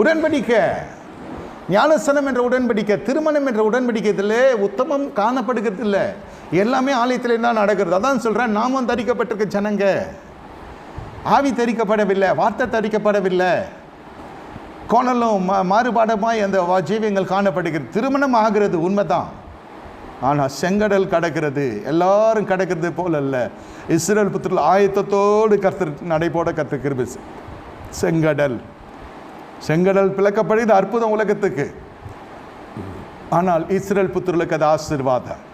உடன்படிக்கை. ஞானசனம் என்ற உடன்படிக்கை திருமணம் என்ற உடன்படிக்கையில் உத்தமம் காணப்படுகிறது இல்லை எல்லாமே ஆலயத்தில் தான் நடக்கிறது. அதான் சொல்கிறேன் நாமும் தரிக்கப்பட்டிருக்க ஜனங்க. ஆவி தரிக்கப்படவில்லை வார்த்தை தரிக்கப்படவில்லை. கோணலும் மா மாறுபாடமாய் அந்த ஜீவியங்கள் காணப்படுகிறது. திருமணம் ஆகிறது உண்மைதான். ஆனால் செங்கடல் கடக்கிறது. எல்லாரும் கடக்கிறது போல அல்ல. இஸ்ரேல் புத்திரில் ஆயத்தத்தோடு கர்த்தர் நடைபோட கர்த்தர் கிருபை செங்கடல். செங்கடல் பிளக்கப்படி பிளக்கப்படுது அற்புதம் உலகத்துக்கு. ஆனால் இஸ்ரேல் புத்திரலுக்கு அது ஆசீர்வாதம்.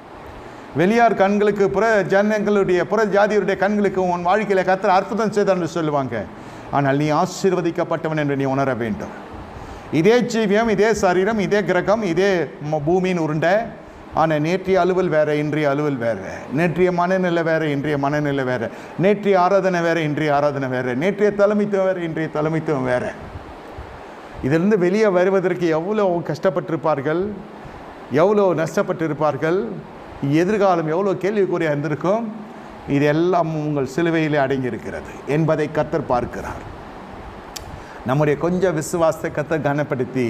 வெளியார் கண்களுக்கு புற ஜனங்களுடைய புற ஜாதியருடைய கண்களுக்கு உன் வாழ்க்கையில் கத்திர அற்புதம் செய்தான் என்று சொல்லுவாங்க. ஆனால் நீ ஆசீர்வதிக்கப்பட்டவன் என்று நீ உணர வேண்டும். இதே ஜீவியம் இதே சரீரம் இதே கிரகம் இதே ம- பூமியின் உருண்டை. ஆனால் நேற்றைய அலுவல் வேறு இன்றைய அலுவல் வேறு. நேற்றைய மனநிலை வேறு இன்றைய மனநிலை வேறு. நேற்றைய ஆராதனை வேறு இன்றைய ஆராதனை வேறு. நேற்றைய தலைமைத்துவம் வேறு இன்றைய தலைமைத்துவம் வேறு. இதிலிருந்து வெளியே வருவதற்கு எவ்வளோ கஷ்டப்பட்டிருப்பார்கள்? எவ்வளோ நஷ்டப்பட்டிருப்பார்கள்? எதிர்காலம் எவ்வளோ கேள்விக்குறியாக இருந்திருக்கும் இது எல்லாம் உங்கள் சிலுவையிலே அடங்கியிருக்கிறது என்பதை கத்தர் பார்க்கிறார். நம்முடைய கொஞ்சம் விசுவாசத்தை கத்தர் கனப்படுத்தி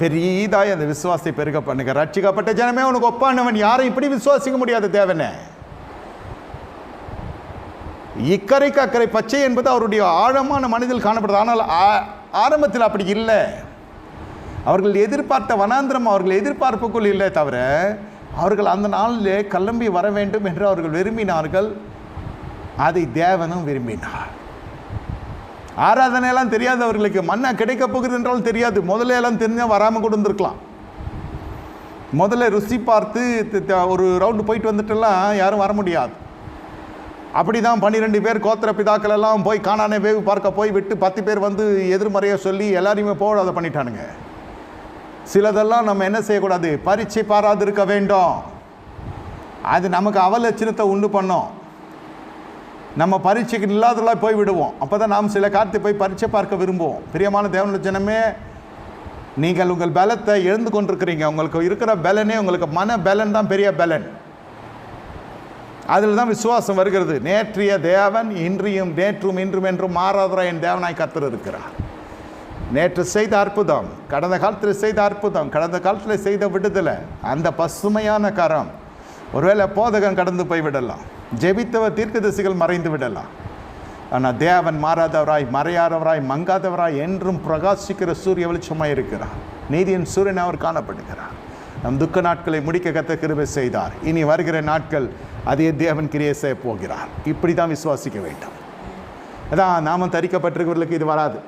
பெரியதாய் அந்த விசுவாசத்தை பெருக பண்ணுங்க ரட்சிக்கப்பட்ட ஜனமே உனக்கு ஒப்பானவன். யாரும் இப்படி விசுவாசிக்க முடியாது தேவனே. இக்கரைக்கு அக்கறை பச்சை என்பது அவருடைய ஆழமான மனதில் காணப்படுது. ஆனால் ஆரம்பத்தில் அப்படி இல்லை. அவர்கள் எதிர்பார்த்த வனாந்திரம் அவர்கள் எதிர்பார்ப்புக்குள் இல்லை தவிர அவர்கள் அந்த நாளிலே கிளம்பி வர வேண்டும் என்று அவர்கள் விரும்பினார்கள். அதை தேவனும் விரும்பினார். ஆராதனையெல்லாம் தெரியாது அவர்களுக்கு மண்ணா கிடைக்க போகுது என்றாலும் தெரியாது. முதல்ல எல்லாம் தெரிஞ்சால் வராமல் கூட இருந்திருக்கலாம். முதல்ல ருசி பார்த்து த- ஒரு ரவுண்டு போயிட்டு வந்துட்டெல்லாம் யாரும் வர முடியாது. அப்படி தான் பன்னிரெண்டு பேர் கோத்திர பிதாக்கள் எல்லாம் போய் காணானே வேவு பார்க்க போய் விட்டு பத்து பேர் வந்து எதிர்மறையாக சொல்லி எல்லாரையுமே போடாத பண்ணிட்டானுங்க. சிலதெல்லாம் நம்ம என்ன செய்யக்கூடாது? பரீட்சை பாராது இருக்க வேண்டும். அது நமக்கு அவலட்சணத்தை உண்டு பண்ணும். நம்ம பரீட்சைக்கு இல்லாதெல்லாம் போய் விடுவோம். அப்போ தான் நாம் சில காலத்தை போய் பரீட்சை பார்க்க விரும்புவோம். பிரியமான தேவனுடைய ஜனமே நீங்கள் உங்கள் பலத்தை எழுந்து கொண்டிருக்கிறீங்க. உங்களுக்கு இருக்கிற பலனே உங்களுக்கு மன பலன் தான் பெரிய பலன். அதில் தான் விசுவாசம் வருகிறது. நேற்றைய தேவன் இன்றியும் நேற்றும் இன்றும் என்றும் மாறாதரா என் தேவனாய் கத்தர் இருக்கிறார். நேற்று செய்த அற்புதம் கடந்த காலத்தில் செய்த அற்புதம் கடந்த காலத்தில் செய்த விடுதலை அந்த பசுமையான கரம். ஒருவேளை போதகம் கடந்து போய் விடலாம். ஜெபித்தவர் தீர்க்கதரிசிகள் மறைந்து விடலாம். ஆனால் தேவன் மாறாதவராய் மறையாதவராய் மங்காதவராய் என்றும் பிரகாசிக்கிற சூரிய வெளிச்சமாக இருக்கிறார். நீதியின் சூரியன் அவர் காணப்படுகிறார். நம் துக்க நாட்களை முடிக்க கத்த கிருபை செய்தார். இனி வருகிற நாட்கள் அதே தேவன் கிரியை செய்ய போகிறார். இப்படி தான் விசுவாசிக்க வேண்டும். அதான் நாமம் தரிக்கப்பட்டிருக்கிறவர்களுக்கு இது வராது.